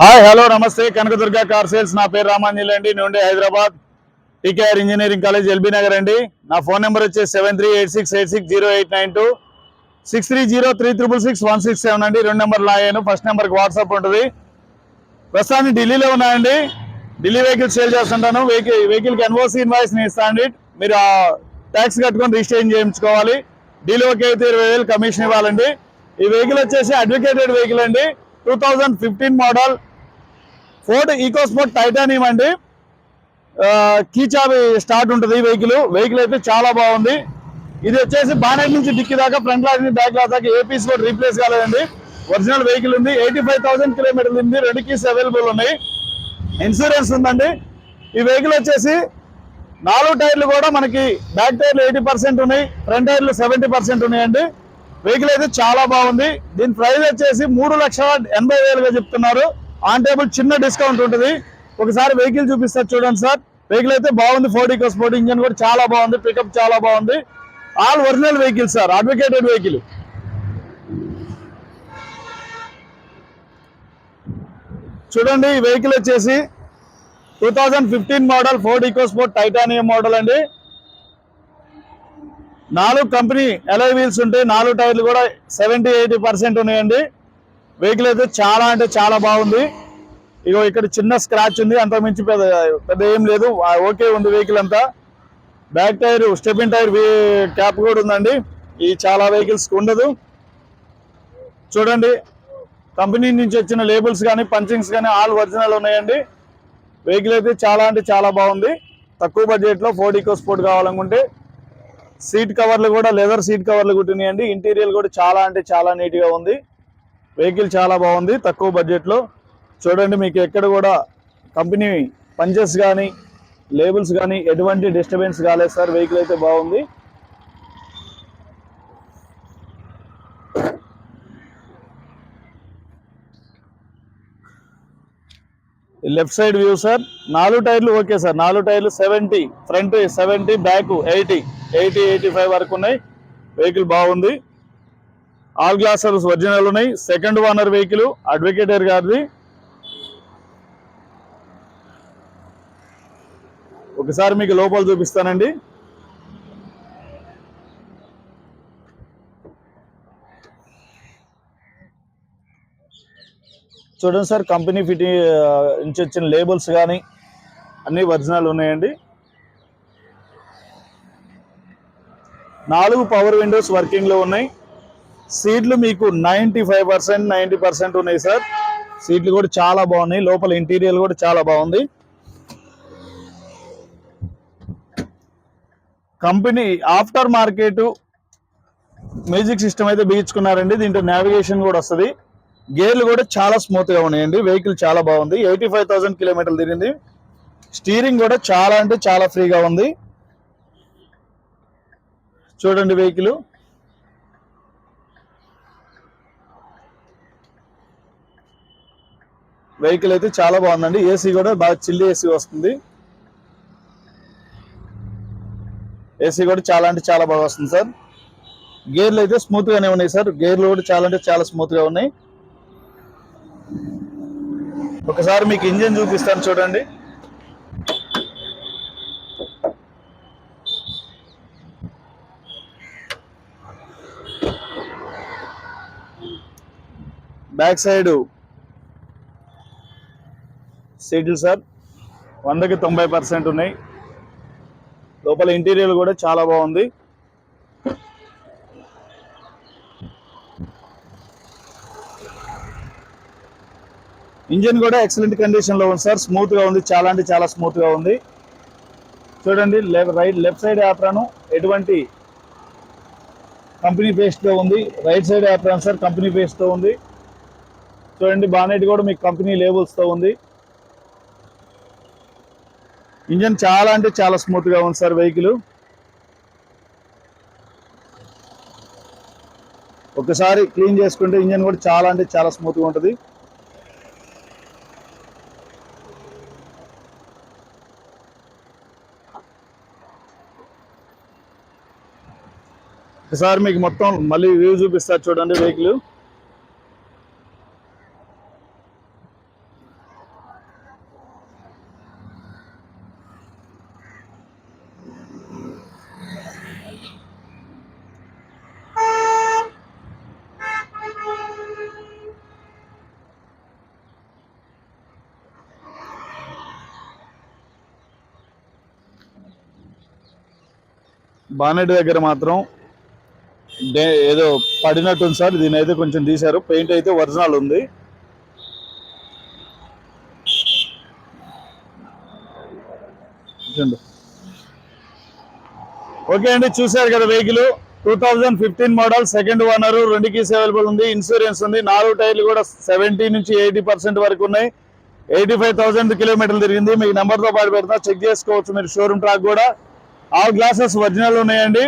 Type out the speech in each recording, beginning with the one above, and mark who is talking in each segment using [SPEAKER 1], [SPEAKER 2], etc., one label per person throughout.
[SPEAKER 1] Hi hello నమస్తే. Kanakadurga car sales. నా పేరు రామాంజలి అండి. నుండి Hyderabad. TKR engineering college LB Nagar అండి. నా ఫోన్ నెంబర్ వచ్చేసి seven three eight six eight six zero eight nine two. Six three zero three triple six one six seven అండి. రెండు నెంబర్ లాగాను ఫస్ట్ నెంబర్కి వాట్సాప్ ఉంటుంది. ప్రస్తుతానికి ఢిల్లీలో ఉన్నాయండి. ఢిల్లీ వెహికల్ సేల్ చేస్తుంటాను. వెహికల్ వెహికల్కి ఎన్ఓసి ఇన్వాయిస్ నేను ఇస్తాను మీరు ఆ ట్యాక్స్ కట్టుకొని రిజిస్ట్రేషన్ చేయించుకోవాలి. డీలోకి అయితే ఇరవై వేలు కమిషన్ ఇవ్వాలండి. ఈ వెహికల్ వచ్చేసి అడ్వకేటెడ్ వెహికల్ అండి. Two fifteen model. Ford EcoSport titanium అండి. కీచాబి స్టార్ట్ ఉంటుంది ఈ వెహికల్. వెహికల్ అయితే చాలా బాగుంది. ఇది వచ్చేసి బానెట్ నుంచి డిక్కి దాకా ఫ్రంట్ లాక్ నుంచి బ్యాక్ లాక్ దాకా ఏ పీస్ కూడా రీప్లేస్ కాలేదండి. ఒరిజినల్ వెహికల్ ఉంది. ఎయిటీ ఫైవ్ థౌసండ్ కిలోమీటర్లు ఉంది. రెండు కీస్ అవైలబుల్ ఉన్నాయి. ఇన్సూరెన్స్ ఉందండి. ఈ వెహికల్ వచ్చేసి నాలుగు టైర్లు కూడా మనకి బ్యాక్ టైర్లు ఎయిటీ పర్సెంట్ ఉన్నాయి. ఫ్రంట్ టైర్లు సెవెంటీ పర్సెంట్ ఉన్నాయండి. వెహికల్ అయితే చాలా బాగుంది. దీని ప్రైస్ వచ్చేసి మూడు లక్షల ఎనభై వేలుగా చెప్తున్నారు. ఆన్ టేబుల్ చిన్న డిస్కౌంట్ ఉంటుంది. ఒకసారి వెహికల్ చూపిస్తారు చూడండి సార్. వెహికల్ అయితే బాగుంది. ఫోర్టీ స్పోర్ట్ ఇంజన్ కూడా చాలా బాగుంది. పికప్ చాలా బాగుంది. All original vehicle sir. Advocated vehicle చూడండి ఈ వెహికల్ వచ్చేసి two thousand fifteen model Ford EcoSport titanium model అండి. నాలుగు కంపెనీ ఎలై వీల్స్ ఉంటాయి. నాలుగు టైర్లు కూడా సెవెంటీ ఎయిటీ పర్సెంట్ ఉన్నాయండి. వెహికల్ అయితే చాలా అంటే చాలా బాగుంది. ఇగో ఇక్కడ చిన్న స్క్రాచ్ ఉంది. అంత మించి పెద్ద పెద్ద ఏం లేదు. ఓకే ఉంది వెహికల్ అంతా. Back tyre stepney tyre cap కూడా ఉందండి. ఈ చాలా వెహికల్స్ ఉండదు. చూడండి. కంపెనీ నుంచి వచ్చిన లేబుల్స్ కానీ పంచింగ్స్ కానీ ఆల్ ఒరిజినల్ ఉన్నాయండి. వెహికల్ అయితే చాలా అంటే చాలా బాగుంది. తక్కువ బడ్జెట్లో ఫోర్ డీకో స్పోర్ట్ కావాలనుకుంటే సీట్ కవర్లు కూడా లెదర్ సీట్ కవర్లు కుట్టినాయండి. ఇంటీరియర్ కూడా చాలా అంటే చాలా నీట్గా ఉంది. వెహికల్ చాలా బాగుంది తక్కువ బడ్జెట్లో. చూడండి మీకు ఎక్కడ కూడా కంపెనీ పంచెస్ కానీ లేబుల్స్ కానీ ఎటువంటి డిస్టర్బెన్స్ కాలేదు సార్ వెహికల్ అయితే బాగుంది. లెఫ్ట్ సైడ్ వ్యూ సార్ నాలుగు టైర్లు ఓకే సార్ నాలుగు టైర్లు seventy front seventy back eighty eighty eighty five వరకు ఉన్నాయి. వెహికల్ బాగుంది. ఆల్ గ్లాసర్స్ ఒరిజినల్ ఉన్నాయి. సెకండ్ ఓనర్ వెహికల్ అడ్వకేటర్ గారిది. ఒకసారి మీకు లోపల చూపిస్తానండి. చూడండి సార్ కంపెనీ ఫిట్టింగ్ నుంచి వచ్చిన లేబుల్స్ కానీ అన్నీ ఒరిజినల్ ఉన్నాయండి. నాలుగు పవర్ విండోస్ వర్కింగ్లో ఉన్నాయి. సీట్లు మీకు ninety five percent ninety percent ఉన్నాయి సార్. సీట్లు కూడా చాలా బాగున్నాయి. లోపల ఇంటీరియర్ కూడా చాలా బాగుంది. Company after market music system అయితే బిగించుకున్నారండి. దీంట్లో నావిగేషన్ కూడా వస్తుంది. గేర్లు కూడా చాలా స్మూత్గా ఉన్నాయండి. వెహికల్ చాలా బాగుంది. ఎయిటీ ఫైవ్ థౌసండ్ కిలోమీటర్లు తిరిగింది. స్టీరింగ్ కూడా చాలా అంటే చాలా ఫ్రీగా ఉంది. చూడండి వెహికల్ వెహికల్ అయితే చాలా బాగుందండి. ఏసీ కూడా బాగా చిల్లి ఏసీ వస్తుంది. ఏసీ కూడా చాలా అంటే చాలా బాగా వస్తుంది సార్. గేర్లు అయితే స్మూత్గానే ఉన్నాయి సార్. గేర్లు కూడా చాలా అంటే చాలా స్మూత్గా ఉన్నాయి. ఒకసారి మీకు ఇంజిన్ చూపిస్తాను చూడండి. బ్యాక్ సైడ్ సీట్లు సార్. వందకి తొంభై పర్సెంట్ ఉన్నాయి. లోపల ఇంటీరియర్ కూడా చాలా బాగుంది. ఇంజిన్ కూడా ఎక్సలెంట్ కండిషన్లో ఉంది సార్. స్మూత్గా ఉంది. చాలా అంటే చాలా స్మూత్గా ఉంది. చూడండి left right left side apron ఎటువంటి కంపెనీ పేస్ట్తో ఉంది. Right side apron sir company పేస్ట్తో ఉంది. చూడండి బానెట్ కూడా మీకు కంపెనీ లేబుల్స్తో ఉంది. ఇంజన్ చాలా అంటే చాలా స్మూత్గా ఉంది సార్ వెహికల్. ఒకసారి క్లీన్ చేసుకుంటే ఇంజన్ కూడా చాలా అంటే చాలా స్మూత్గా ఉంటుంది. ఒకసారి మీకు మొత్తం మళ్ళీ వ్యూ చూపిస్తారు చూడండి వెహికల్. బానెట్ దగ్గర మాత్రం డే ఏదో పడినట్టుంది సార్ దీని అయితే కొంచెం తీశారు. పెయింట్ అయితే ఒరిజినల్ ఉంది. ఓకే అండి చూశారు కదా vehicle. Two thousand fifteen model second owner రెండు కీస్ అవైలబుల్ ఉంది ఇన్సూరెన్స్ ఉంది. నాలుగు టైర్లు కూడా సెవెంటీ నుంచి ఎయిటీ పర్సెంట్ వరకు ఉన్నాయి. ఎయిటీ ఫైవ్ థౌసండ్ కిలోమీటర్లు తిరిగింది. మీకు నెంబర్తో పాటు పెడతా చెక్ చేసుకోవచ్చు మీరు. షోరూమ్ ట్రాక్ కూడా ఆల్ గ్లాసెస్ ఒరిజినల్ ఉన్నాయండి.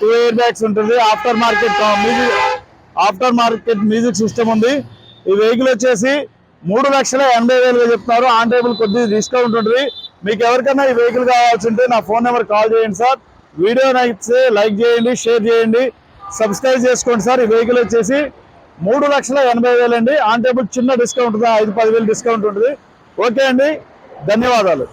[SPEAKER 1] టూ ఇయర్ బ్యాగ్స్ ఉంటుంది. After market music after market music system ఉంది. ఈ వెహికల్ వచ్చేసి మూడు లక్షల ఎనభై వేలుగా చెప్తున్నారు. ఆన్ టేబుల్ కొద్దిగా డిస్కౌంట్ ఉంటుంది. మీకు ఎవరికైనా ఈ వెహికల్ కావాల్సి ఉంటే నా ఫోన్ నెంబర్ కాల్ చేయండి సార్ వీడియో నచ్చితే లైక్ చేయండి షేర్ చేయండి. సబ్స్క్రైబ్ చేసుకోండి సార్ ఈ వెహికల్ వచ్చేసి మూడు లక్షల ఎనభై వేలు అండి ఆన్ టేబుల్ చిన్న డిస్కౌంట్ ఉంటుంది. ఐదు పదివేలు డిస్కౌంట్ ఉంటుంది. ఓకే అండి. ధన్యవాదాలు.